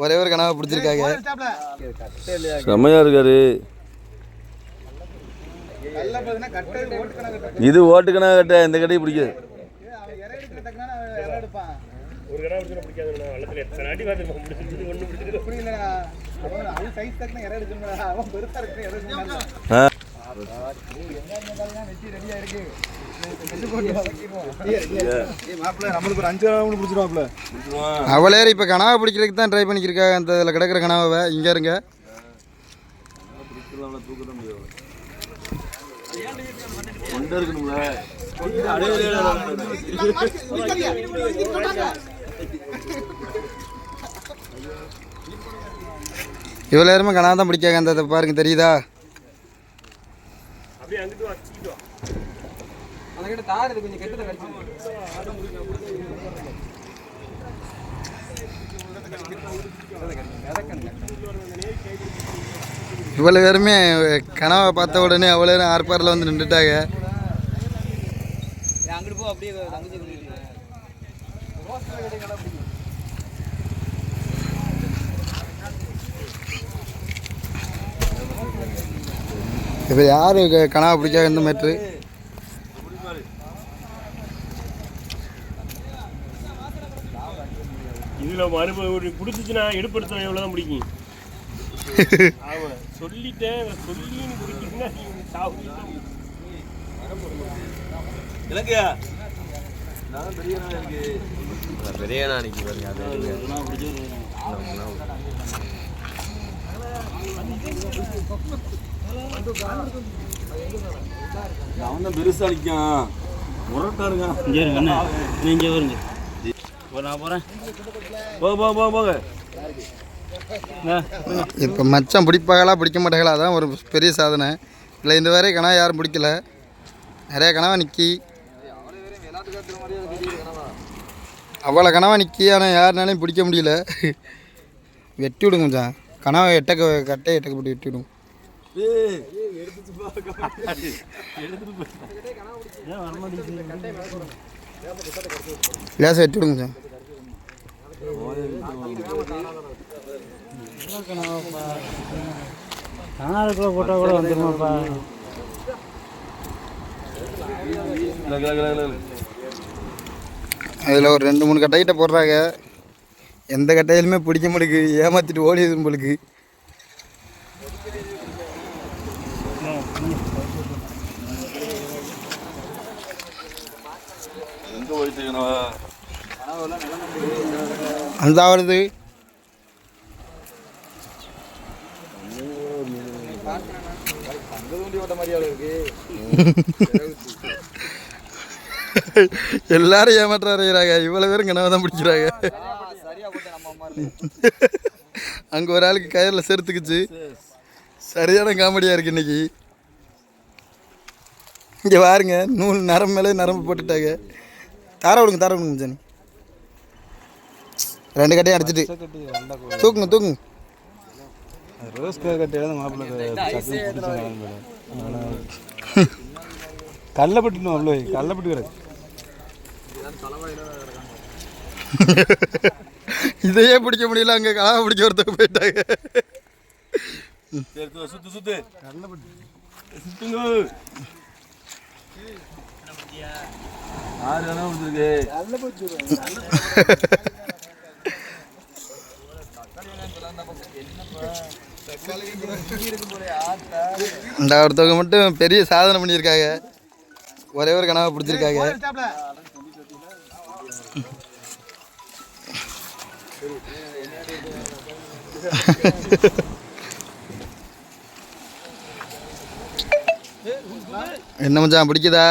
ஒரே ஒரு கனவை பிடிச்சிருக்காங்க. செம்மையா இருக்காரு. இது ஓட்டுக்கணா கட்ட இந்த கடையை பிடிக்காது. ஆ. நம்மளுக்கு அவளே இப்போ கனவை பிடிக்கிறதுக்கு தான் ட்ரை பண்ணிக்கிருக்கா அந்த இதில் கிடக்கிற கனவை இங்கே இருங்க. இவ்வளோ நேரமே கனவை தான் பிடிக்காங்க. அந்த இதை பாருங்க தெரியுதா? அப்படியே அங்கிட்டு வா வச்சுக்கிட்டு வா. இவ்வளோ பேருமே கனவை பார்த்த உடனே அவ்வளோ நேரம் ஆர்ப்பாரில் வந்து நின்றுட்டாங்க. இப்போ யார்? கனவை பிடிக்காத இந்த மேட்ரு? இதுல மறுப ஒரு பிடிச்சிச்சுன்னா எடுப்படுத்தினா எவ்வளோ தான் பிடிக்கும் ஆமா சொல்லிட்டேன் சொல்லி சாவு இலக்கியா? நான் பெரிய இருக்கு பெரிய நாளைக்கு பாருங்க அது அவன் தான் பெருசா அடிக்கான். முரட்டாருங்க இங்கே இருங்க அண்ணா. நீங்கள் வருங்க. இப்போ நான் போகிறேன் போக போக. போக போக இப்போ மச்சான் பிடிப்பாங்களா பிடிக்க மாட்டாங்களா அதான் ஒரு பெரிய சாதனை. இல்லை இந்த வரை கனவை யாரும் பிடிக்கல. நிறைய கனவா நிற்கி அவ்வளோ கனவா நிற்கி ஆனால் யாருனாலையும் பிடிக்க முடியல. வெட்டி விடுங்க மச்சான். கனவை எட்டக்க கட்டை எட்டக்க போட்டு வெட்டி விடுங்க லேசாக வெட்டி விடுங்க மச்சான் கனாருக்குள்ள போட்டால் கூட வந்துருமாப்பா. அதில் ஒரு ரெண்டு மூணு கட்டைக்கிட்ட போடுறாங்க. எந்த கட்டையிலுமே பிடிக்க மாட்டேங்குது. ஏமாற்றிட்டு ஓடியது உங்களுக்கு அந்த வருது எல்லாரும் ஏமாற்ற அறைகிறாங்க இவ்வளோ பேரும் கனவை தான் பிடிக்கிறாங்க. அங்கே ஒரு ஆளுக்கு கயரில் செருத்துக்குச்சு. சரியான காமெடியாக இருக்கு இன்னைக்கு. இங்கே பாருங்க நூல் நரம்பு மேலே நரம்பு போட்டுட்டாங்க. தார விடுங்க தார விடுங்க ஜனி ரெண்டு கட்டையும் அடிச்சிட்டு. தூக்குங்க தூக்குங்க. ரோஸ் கலர் கட்டையில மாப்பிள்ளை கல்லப்பட்டு அவ்வளோ கல்லப்பட்டு கிடக்கு இதையே பிடிக்க முடியல அங்கே கலாவை பிடிக்க ஒருத்தவங்க போயிட்டாங்க. சரி தூ, சுத்து சுத்து. சுத்துங்க. ஆறு கணக்கு கொடுத்துருக்கு. இந்த ஒருத்தவங்க மட்டும் பெரிய சாதனை பண்ணியிருக்காங்க. ஒரே ஒரு கனவை பிடிச்சிருக்காங்க. என்ன மச்சான் பிடிக்குதா?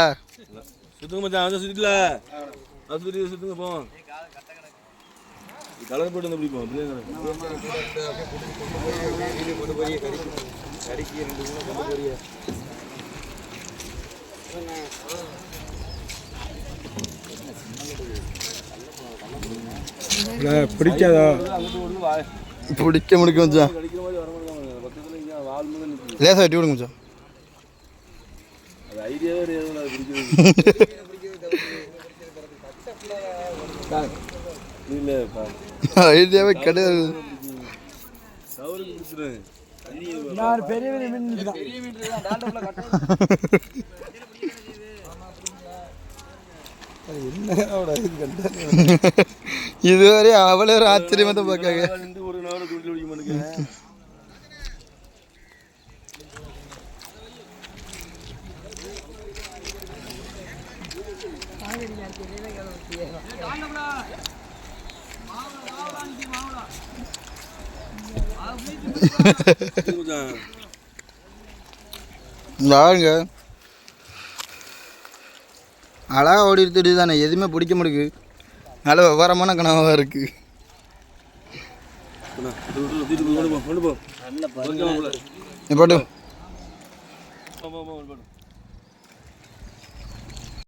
சுத்துங்க மச்சான் வந்து சுத்தில அது சுத்தி சுத்துங்க போ. கலர் போட்டு வந்து பிடிப்போம் அப்படியே கிடக்கு. பிடிக்காதா அங்கிட்டு ஒரு வாய் பிடிக்க முடிக்க மச்சான். கடிக்கிற மாதிரி வர மாட்டாங்க பக்கத்துல இங்க வால் முதல் நிற்குது லேசாக வெட்டி விடுங்க மச்சான் அது ஐடியாவே தெரியாது அது பிடிக்கிறது இல்ல பா ஐடியாவே கிடையாது சவருக்கு பிடிச்சிருவேன் இதுவரை அவ்வளோ ஒரு ஆச்சரியமாக தான் பார்க்காங்க நின்று ஒரு நாள் தூண்டில் பிடிக்க மாட்டேங்கிறேன் மச்சான் யாருங்க அழகா ஓடி எடுத்துட்டு தானே எதுவுமே பிடிக்க முடியுது நல்ல விவரமான கனவாக இருக்குது. போட்டு.